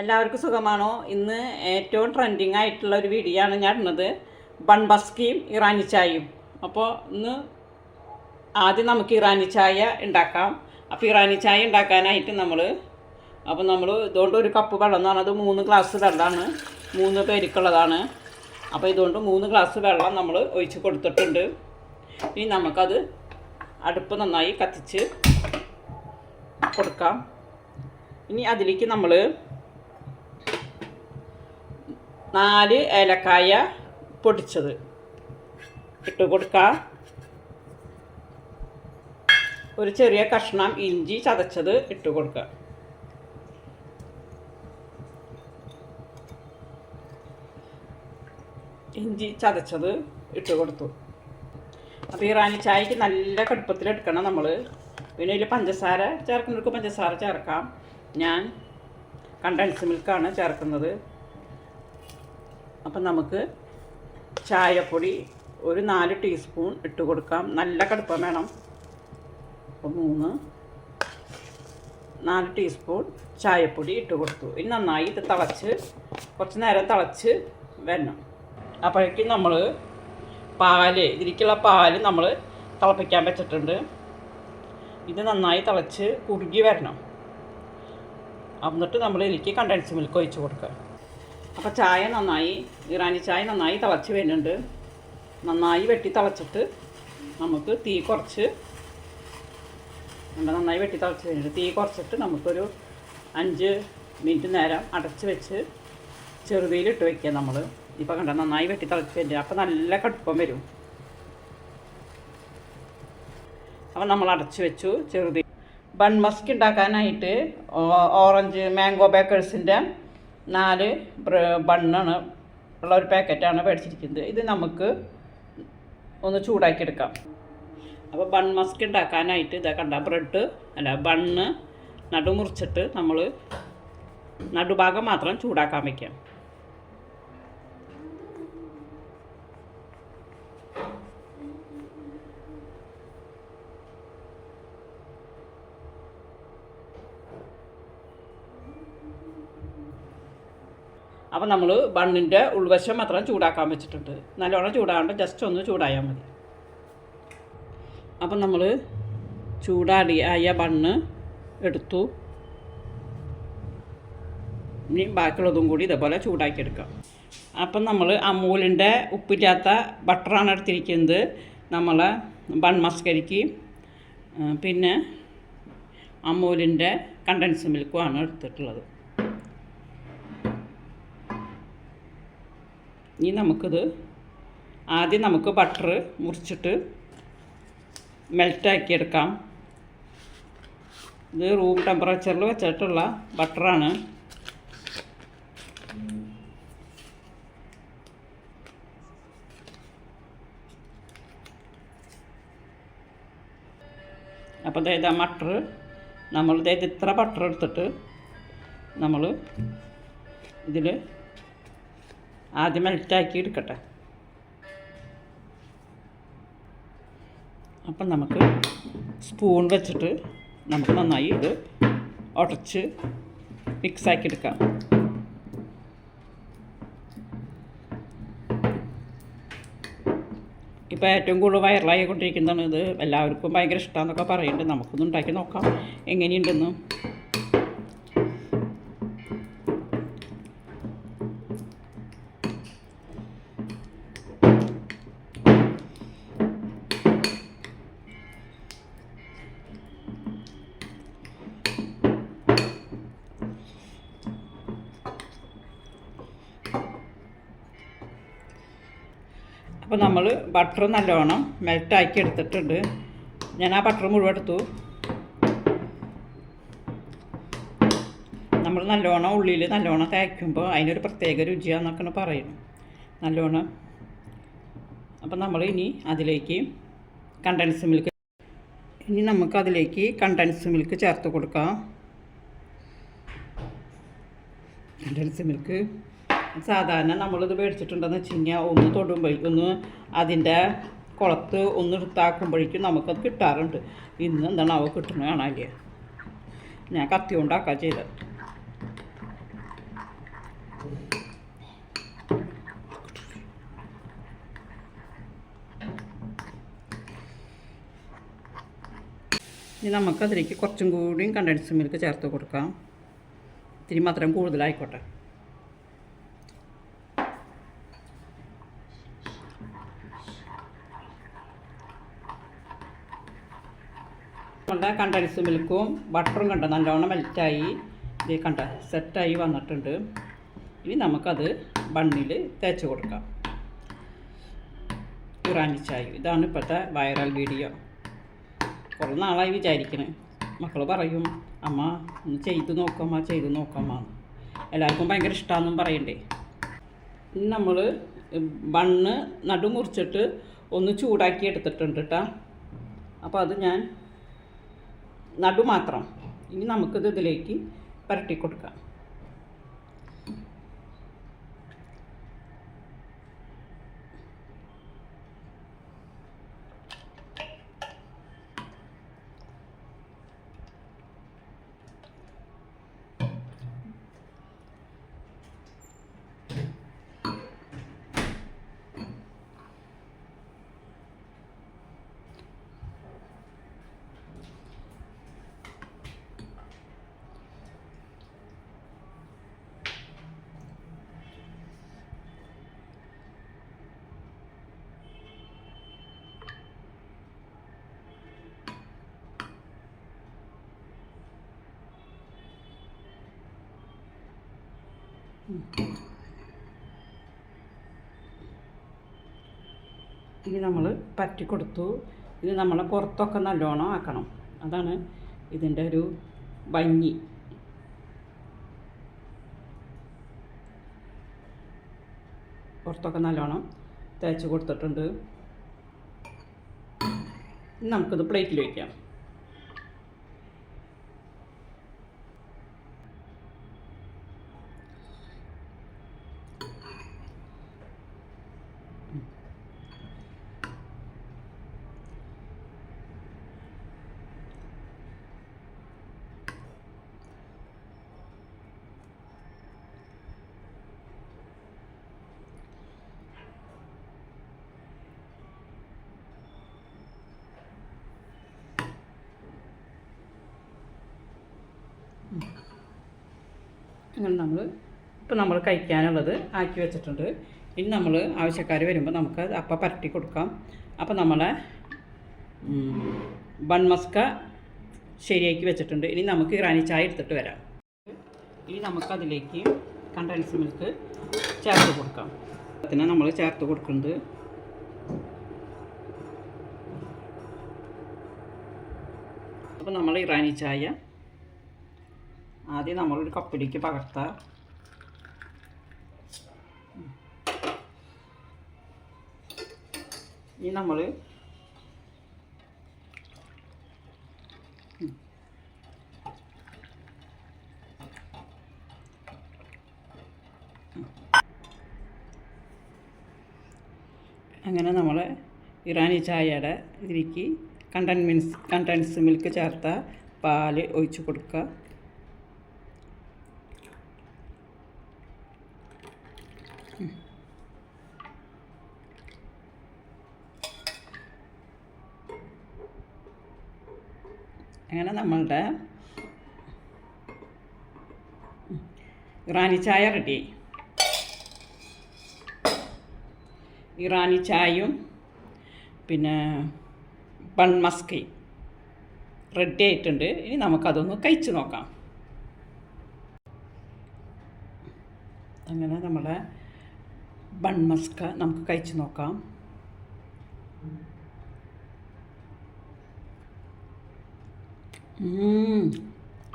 എല്ലാവർക്കും സുഖമാണോ? ഇന്ന് ഏറ്റവും ട്രെൻഡിങ് ആയിട്ടുള്ള ഒരു വീഡിയോ ആണ് ഞാൻ ഇടുന്നത്. ബൺബസ്കിയും ഇറാനി ചായയും. അപ്പോൾ ഇന്ന് ആദ്യം നമുക്ക് ഇറാനി ചായ ഉണ്ടാക്കാം. അപ്പോൾ ഇറാനി ചായ ഉണ്ടാക്കാനായിട്ട് നമ്മൾ അപ്പോൾ നമ്മൾ ഇതുകൊണ്ട് ഒരു കപ്പ് വെള്ളം എന്ന് പറഞ്ഞത് മൂന്ന് ഗ്ലാസ് വെള്ളമാണ്. മൂന്ന് പേർക്കുള്ളതാണ്. അപ്പോൾ ഇതുകൊണ്ട് മൂന്ന് ഗ്ലാസ് വെള്ളം നമ്മൾ ഒഴിച്ച് കൊടുത്തിട്ടുണ്ട്. ഇനി നമുക്കത് അടുപ്പ് നന്നായി കത്തിച്ച് കൊടുക്കാം. ഇനി അതിലേക്ക് നമ്മൾ നാല് ഏലക്കായ പൊടിച്ചത്. ഇട്ട് കൊടുക്കാം. ഒരു ചെറിയ കഷ്ണം ഇഞ്ചി ചതച്ചത് ഇട്ട് കൊടുക്കുക ഇഞ്ചി ചതച്ചത് ഇട്ട് കൊടുത്തു. അപ്പോൾ ഇറാനി ചായക്ക് നല്ല കടുപ്പത്തിലെടുക്കണം നമ്മൾ പിന്നെ ഇതിൽ പഞ്ചസാര ചേർക്കുന്നവർക്ക് പഞ്ചസാര ചേർക്കാം. ഞാൻ കണ്ടൻസ് മിൽക്കാണ് ചേർക്കുന്നത്. അപ്പം നമുക്ക് ചായപ്പൊടി ഒരു നാല് ടീസ്പൂൺ ഇട്ട് കൊടുക്കാം. നല്ല കടുപ്പം വേണം. അപ്പോൾ മൂന്ന് നാല് ടീസ്പൂൺ ചായപ്പൊടി ഇട്ട് കൊടുത്തു. ഇനി നന്നായി ഇത് തിളച്ച് കുറച്ച് നേരം തിളച്ച് വരണം. അപ്പോഴേക്കും നമ്മൾ പാൽ ഇതിലേക്കുള്ള പാൽ നമ്മൾ തിളപ്പിക്കാൻ വെച്ചിട്ടുണ്ട്. ഇത് നന്നായി തിളച്ച് കുറുകി വരണം. എന്നിട്ട് നമ്മൾ ഇതിലേക്ക് കണ്ടൻസ് മിൽക്ക് ഒഴിച്ച് കൊടുക്കുക. അപ്പോൾ ചായ നന്നായി ഇറാനി ചായ നന്നായി തിളച്ച് വരുന്നുണ്ട്. നന്നായി വെട്ടി തിളച്ചിട്ട് നമുക്ക് തീ കുറച്ച് നന്നായി വെട്ടി തിളച്ച് വരുന്നുണ്ട്. തീ കുറച്ചിട്ട് നമുക്കൊരു അഞ്ച് മിനിറ്റ് നേരം അടച്ച് വെച്ച് ചെറുതീലിട്ട് വെക്കുക നമ്മൾ ഇപ്പോൾ കണ്ട? നന്നായി വെട്ടി തിളച്ച് വരുന്നത് അപ്പോൾ നല്ല കടുപ്പം വരും. അപ്പോൾ നമ്മൾ അടച്ച് വെച്ചു ചെറുതീ. ബൺ മസ്ക് ഉണ്ടാക്കാനായിട്ട് ഓറഞ്ച് മാംഗോ ബേക്കേഴ്സിന്റെ നാല് ബണ്ണാണ് ഉള്ള ഒരു പാക്കറ്റാണ് മേടിച്ചിരിക്കുന്നത്. ഇത് നമുക്ക് ഒന്ന് ചൂടാക്കി എടുക്കാം അപ്പോൾ ബൺ മസ്ക് ഉണ്ടാക്കാനായിട്ട് ഇതാ കണ്ട ബ്രെഡ് അല്ല ബണ്ണ് നടു മുറിച്ചിട്ട് നമ്മൾ നടുഭാഗം മാത്രം ചൂടാക്കാൻ വയ്ക്കാം അപ്പോൾ നമ്മൾ ബണ്ണിന്റെ ഉൾവശം മാത്രം ചൂടാക്കാൻ വെച്ചിട്ടുണ്ട്. നല്ലോണം ചൂടാകേണ്ട ജസ്റ്റ് ഒന്ന് ചൂടായാൽ മതി. അപ്പം നമ്മൾ ചൂടാടി ആയ ബണ്ണ് എടുത്തു. ഇനി ബാക്കിയുള്ളതും കൂടി ഇതേപോലെ ചൂടാക്കിയെടുക്കാം അപ്പം നമ്മൾ അമൂലിന്റെ ഉപ്പില്ലാത്ത ബട്ടറാണ് എടുത്തിരിക്കുന്നത്. നമ്മളെ ബൺ മസ്കരിക്ക് പിന്നെ അമൂലിന്റെ കണ്ടൻസ് മിൽക്കുമാണ് എടുത്തിട്ടുള്ളത്. ഇനി നമുക്കിത് ആദ്യം നമുക്ക് ബട്ടർ മുറിച്ചിട്ട് മെൽറ്റാക്കിയെടുക്കാം ഇത് റൂം ടെമ്പറേച്ചറിൽ വെച്ചിട്ടുള്ള ബട്ടറാണ് അപ്പോൾ അതായത് ആ മട്ടർ നമ്മൾ അതായത് ഇത്ര ബട്ടർ എടുത്തിട്ട് നമ്മൾ ഇതിൽ ആദ്യം മെൽറ്റാക്കി എടുക്കട്ടെ. അപ്പം നമുക്ക് സ്പൂൺ വെച്ചിട്ട് നമുക്ക് നന്നായി ഇത് ഉടച്ച് മിക്സാക്കി എടുക്കാം. ഇപ്പോൾ ഏറ്റവും കൂടുതൽ വൈറലായി കൊണ്ടിരിക്കുന്നതാണ് ഇത്. എല്ലാവർക്കും ഭയങ്കര ഇഷ്ടമാണെന്നൊക്കെ പറയുന്നുണ്ട്. നമുക്കൊന്ന് ഉണ്ടാക്കി നോക്കാം. എങ്ങനെയുണ്ടെന്ന്? അപ്പോൾ നമ്മൾ ബട്ടർ നല്ലോണം മെൽറ്റാക്കി എടുത്തിട്ടുണ്ട് ഞാൻ ആ ബട്ടർ മുഴുവൻ എടുത്തു. നമ്മൾ നല്ലോണം ഉള്ളിൽ നല്ലോണം തേക്കുമ്പോൾ അതിനൊരു പ്രത്യേക രുചിയാണെന്നൊക്കെ പറയുന്നത്. നല്ലോണം. അപ്പം നമ്മൾ ഇനി അതിലേക്ക് കണ്ടൻസ് മിൽക്ക് ഇനി നമുക്ക് അതിലേക്ക് കണ്ടൻസ് മിൽക്ക് ചേർത്ത് കൊടുക്കാം. കണ്ടൻസ് മിൽക്ക് സാധാരണ നമ്മളിത് മേടിച്ചിട്ടുണ്ടെന്ന് വെച്ച് കഴിഞ്ഞാൽ ഒന്ന് തൊടുമ്പോഴേക്കും ഒന്ന് അതിന്റെ കുളത്ത് ഒന്ന് എടുത്താക്കുമ്പോഴേക്കും നമുക്കത് കിട്ടാറുണ്ട്. ഇന്ന് എന്താണ് അവ കിട്ടുന്നത് കാണാനില്ല? ഞാൻ കത്തി കൊണ്ടാക്കാം ചെയ്തത്. ഇനി നമുക്കതിലേക്ക് കുറച്ചും കൂടിയും കണ്ടൻസ് മിൽക്ക് ചേർത്ത് കൊടുക്കാം. ഇത്തിരി മാത്രം കൂടുതലായിക്കോട്ടെ. നമ്മളുടെ കണ്ടൻസ് മിൽക്കും ബട്ടറും കണ്ട നല്ലോണം മെൽറ്റായി ഇത് കണ്ട സെറ്റായി വന്നിട്ടുണ്ട്. ഇനി നമുക്കത് ബണ്ണിൽ തേച്ച് കൊടുക്കാം. ഇറാനി ചായ. ഇതാണ് ഇപ്പോഴത്തെ വൈറൽ വീഡിയോ കുറേ നാളായി വിചാരിക്കണേ. മക്കൾ പറയും അമ്മ ഒന്ന് ചെയ്ത് നോക്കമ്മ ചെയ്ത് നോക്കമ്മ എല്ലാവർക്കും ഭയങ്കര ഇഷ്ടമാണെന്നും പറയണ്ടേ. ഇനി നമ്മൾ ബണ്ണ് നടു മുറിച്ചിട്ട് ഒന്ന് ചൂടാക്കി എടുത്തിട്ടുണ്ട് കേട്ടോ അപ്പോൾ അത് ഞാൻ നടു മാത്രം. ഇനി നമുക്കിത് ഇതിലേക്ക് പരട്ടി കൊടുക്കാം ഇനി നമ്മൾ പറ്റി കൊടുത്തു. ഇത് നമ്മൾ പുറത്തൊക്കെ നല്ലോണം ആക്കണം. അതാണ് ഇതിന്റെ ഒരു ഭംഗി. പുറത്തൊക്കെ നല്ലോണം തേച്ച് കൊടുത്തിട്ടുണ്ട്. നമുക്കിത് പ്ലേറ്റിൽ വയ്ക്കാം അങ്ങനെ നമ്മൾ ഇപ്പം നമ്മൾ കഴിക്കാനുള്ളത് ആക്കി വെച്ചിട്ടുണ്ട്. ഇനി നമ്മൾ ആവശ്യക്കാർ വരുമ്പോൾ നമുക്ക് അപ്പം പരട്ടി കൊടുക്കാം. അപ്പം നമ്മളെ ബൺമസ്ക ശരിയാക്കി വെച്ചിട്ടുണ്ട്. ഇനി നമുക്ക് ഇറാനി ചായ എടുത്തിട്ട് വരാം. ഇനി നമുക്കതിലേക്ക് കണ്ടൻസ് മിൽക്ക് ചേർത്ത് കൊടുക്കാം. അതിനെ നമ്മൾ ചേർത്ത് കൊടുക്കുന്നത് അപ്പോൾ നമ്മൾ ഇറാനി ചായ ആദ്യം നമ്മളൊരു കപ്പിലേക്ക് പകർത്താം. ഇനി നമ്മൾ അങ്ങനെ നമ്മൾ ഇറാനി ചായയുടെ ഇതിലേക്ക് കണ്ടൻമെൻസ് കണ്ടൻസ് മിൽക്ക് ചേർത്ത പാൽ ഒഴിച്ച് കൊടുക്കുക. അങ്ങനെ നമ്മളുടെ ഇറാനി ചായ റെഡി. ഇറാനി ചായയും പിന്നെ ബൺമസ്കയും റെഡി ആയിട്ടുണ്ട്. ഇനി നമുക്കതൊന്ന് കഴിച്ചു നോക്കാം. അങ്ങനെ നമ്മളെ ബൺമസ്ക നമുക്ക് കഴിച്ച് നോക്കാം.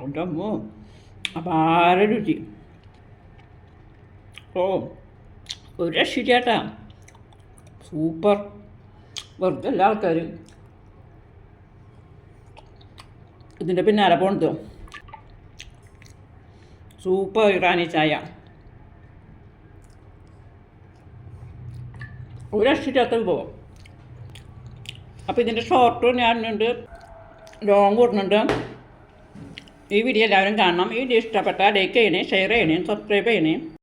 ഉണ്ടമ്മോ. അപാര രുചി. ഓ ഒരു രക്ഷിച്ചേട്ടാ സൂപ്പർ. വെറുതെ എല്ലാ ആൾക്കാരും. ഇതിന്റെ പിന്നാലെ പോണത്. സൂപ്പർ ഇറാനി ചായ. ഒരു രക്ഷിച്ചാത്ത വിഭവം അപ്പോൾ ഇതിന്റെ ഷോർട്ട് ഞാനുണ്ട് ലോങ് ഇടുന്നുണ്ട്. ഈ വീഡിയോ എല്ലാവരും കാണണം. ഈ വീഡിയോ ഇഷ്ടപ്പെട്ടാൽ ലൈക്ക് ചെയ്യണേ ഷെയർ ചെയ്യണേ സബ്സ്ക്രൈബ് ചെയ്യണേ.